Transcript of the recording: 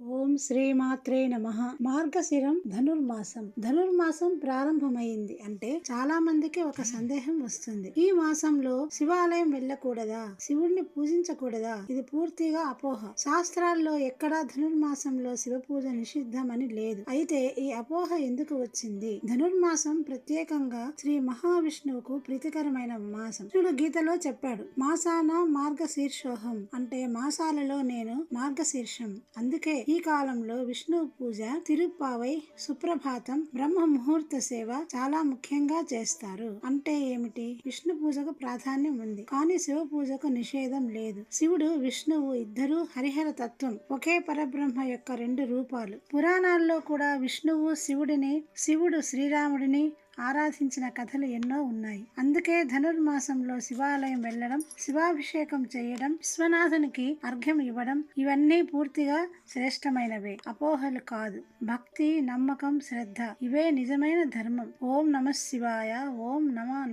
Oh. ఓం శ్రీమాత్రే నమ. మార్గశిరం ధనుర్మాసం. ధనుర్మాసం ప్రారంభమైంది అంటే చాలా మందికి ఒక సందేహం వస్తుంది. ఈ మాసంలో శివాలయం వెళ్ళకూడదా? శివుణ్ణి పూజించకూడదా? ఇది పూర్తిగా అపోహ. శాస్త్రాల్లో ఎక్కడా ధనుర్మాసంలో శివ పూజ నిషిద్ధమని లేదు. అయితే ఈ అపోహ ఎందుకు వచ్చింది? ధనుర్మాసం ప్రత్యేకంగా శ్రీ మహావిష్ణువుకు ప్రీతికరమైన మాసం. శివుడు గీతలో చెప్పాడు మాసాన మార్గశీర్షోహం. అంటే మాసాలలో నేను మార్గశీర్షం. అందుకే ఈ కాలంలో విష్ణు పూజ తిరుప్పావై సుప్రభాతం బ్రహ్మ ముహూర్త సేవ చాలా ముఖ్యంగా చేస్తారు. అంటే ఏమిటి? విష్ణు పూజకు ప్రాధాన్యం ఉంది. కానీ శివ పూజకు నిషేధం లేదు. శివుడు విష్ణువు ఇద్దరు హరిహర తత్వం ఒకే పరబ్రహ్మ యొక్క రెండు రూపాలు. పురాణాల్లో కూడా విష్ణువు శివుడిని శివుడు శ్రీరాముడిని ఆరాధించిన కథలు ఎన్నో ఉన్నాయి. అందుకే ధనుర్మాసంలో శివాలయం వెళ్ళడం శివాభిషేకం చేయడం విశ్వనాథునికి అర్ఘ్యం ఇవ్వడం ఇవన్నీ పూర్తిగా శ్రేష్టమైనవే. అపోహలు కాదు. భక్తి నమ్మకం శ్రద్ధ ఇవే నిజమైన ధర్మం. ఓం నమ శివాయ ఓం నమ